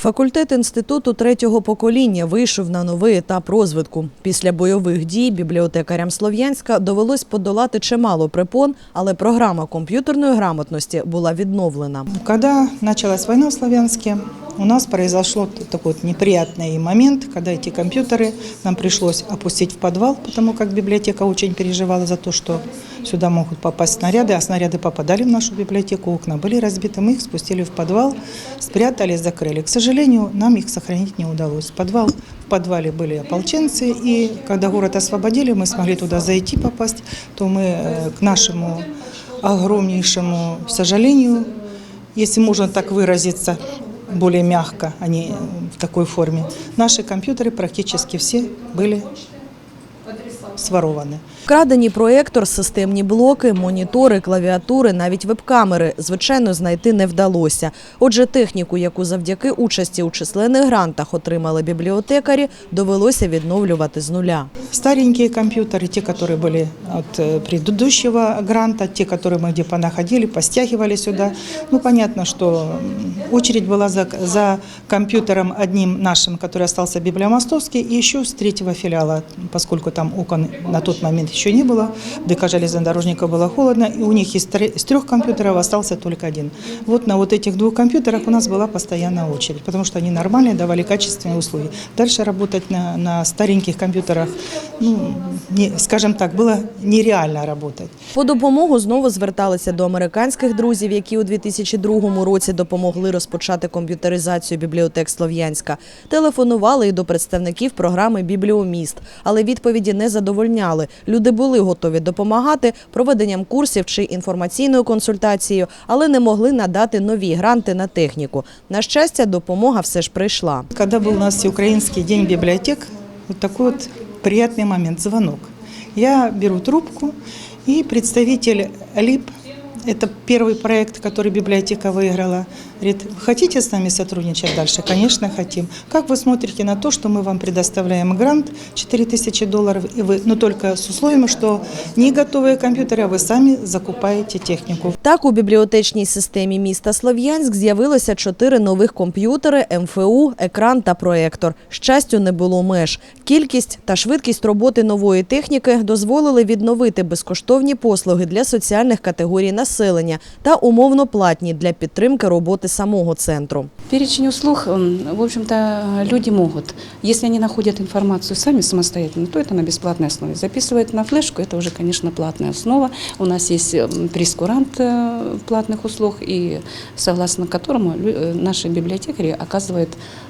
Факультет інституту третього покоління вийшов на новий етап розвитку. Після бойових дій бібліотекарям Слов'янська довелось подолати чимало препон, але програма комп'ютерної грамотності була відновлена. Когда началась война в Славянске, у нас произошло т- такой вот неприятный момент, когда эти компьютеры нам пришлось опустить в подвал, потому как библиотека очень переживала за то, что сюда могут попасть снаряды, а снаряды попадали в нашу библиотеку, окна были разбиты, мы их спустили в подвал, спрятали, закрыли. К сожалению, нам их сохранить не удалось. Подвал, в подвале были ополченцы, и когда город освободили, мы смогли туда зайти, попасть, то мы э, к нашему огромнейшему сожалению, если можно так выразиться, более мягко, а не в такой форме, наши компьютеры практически все были сворованы. Вкрадені проектор, системні блоки, монітори, клавіатури, навіть веб-камери, звичайно, знайти не вдалося. Отже, техніку, яку завдяки участі у численних грантах отримали бібліотекарі, довелося відновлювати з нуля. Старенькие компьютеры, те, которые были от э, предыдущего гранта, те, которые мы где понаходили, постягивали сюда. Ну, понятно, что м, очередь была за, за компьютером одним нашим, который остался библиомостовский, и еще с третьего филиала, поскольку там окон на тот момент еще не было, в ДК железнодорожника было холодно, и у них из, тре- из трех компьютеров остался только один. Вот на вот этих двух компьютерах у нас была постоянная очередь, потому что они нормальные, давали качественные услуги. Дальше работать на, на стареньких компьютерах, ну, не, скажем так, было нереально работать. По допомогу знову зверталися до американських друзів, які у 2002 році допомогли розпочати комп'ютеризацію бібліотек Слов'янська. Телефонували і до представників програми Бібліоміст, але відповіді не задовольняли. Люди були готові допомагати проведенням курсів чи інформаційною консультацією, але не могли надати нові гранти на техніку. На щастя, допомога все ж прийшла. Когда был у нас Всеукраинский день библиотек, вот такой вот приятный момент, звонок. Я беру трубку, и представитель ЛИП, это первый проект, который библиотека выиграла, говорит, хотите с нами сотрудничать дальше? Конечно, хотим. Как вы смотрите на то, что мы вам предоставляем грант 4000 долларов, и вы, но только с условием, что не готовые компьютеры, а вы сами закупаете технику. Так, у бібліотечній системі міста Слов'янськ з'явилося чотири нових комп'ютери, МФУ, екран та проектор. Щастю, не було меж. Кількість та швидкість роботи нової техніки дозволили відновити безкоштовні послуги для соціальних категорій населення та умовно платні для підтримки роботи самого центру. Перечень услуг, м, в общем-то, люди могут. Если они находят информацию сами самостоятельно, то это на бесплатной основе. Записывают на флешку, это уже, конечно, платная основа. У нас есть м, прескурант э, платных услуг, и согласно которому лю- э, наши библиотекари оказывают э, м,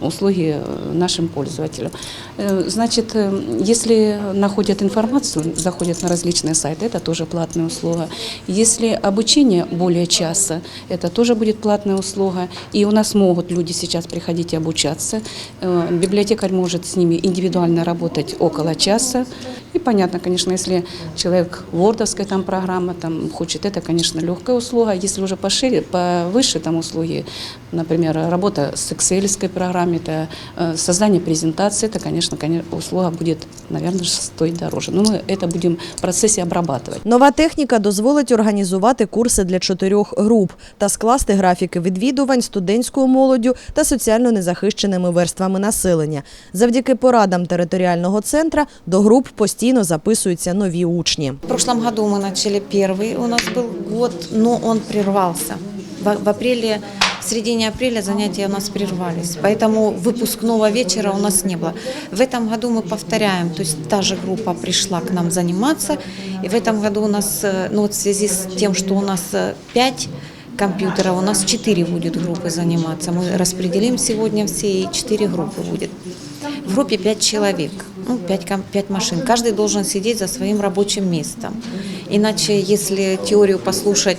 услуги э, нашим пользователям. Э, Значит, э, если находят информацию, заходят на различные сайты, это тоже платная услуга. Если обучение более часа, это тоже будет платная услуга. И у нас могут люди сейчас приходить и обучаться. Э, Библиотекарь может с ними индивидуально работать около часа. И понятно, конечно, если человек вордовская там программа, там хочет, это, конечно, легкая услуга. Если уже пошире, повыше там услуги, например, работа с excel программой, это э, создание презентации, это, конечно, коне- услуга будет, наверное, стоить дороже. Но мы это будем в процессе обрабатывать. Нова техніка дозволить організувати курси для чотирьох груп та скласти графіки відвідувань студентською молоддю та соціально незахищеними верствами населення. Завдяки порадам територіального центра до груп постійно записуються нові учні. В прошлом году мы начали первый, у нас был год, но он прервался. В, в апреле, в середине апреля занятия у нас прервались, поэтому выпускного вечера у нас не было. В этом году мы повторяем, то есть та же группа пришла к нам заниматься, и в этом году у нас, э, ну вот в связи с тем, что у нас э, пять компьютеров, у нас четыре будет группы заниматься. Мы распределим сегодня все, и четыре группы будет. В группе пять человек, ну, пять, ком- пять машин. Каждый должен сидеть за своим рабочим местом. Иначе, если теорию послушать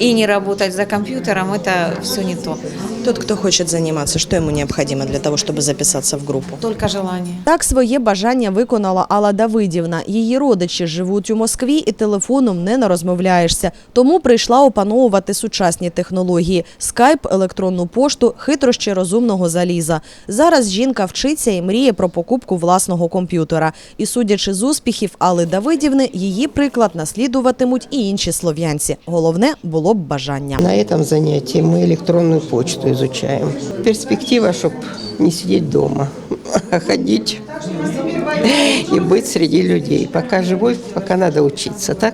и не работать за компьютером, это все не то. Тот, кто хочет заниматься, что ему необходимо для того, чтобы записаться в группу? Только желание. Так своє бажання виконала Алла Давидівна. Її родичі живуть у Москві і телефоном не нарозмовляєшся. Тому прийшла опановувати сучасні технології – скайп, електронну пошту, хитрощі розумного заліза. Зараз жінка вчиться і мріє про покупку власного комп'ютера. І судячи з успіхів Алли Давидівни, її приклад наслідуватимуть і інші слов'янці. Головне було було б бажання. На этом занятии мы электронную почту изучаем. Перспектива, чтобы не сидеть дома, а ходить и быть среди людей. Пока живой, пока надо учиться, так?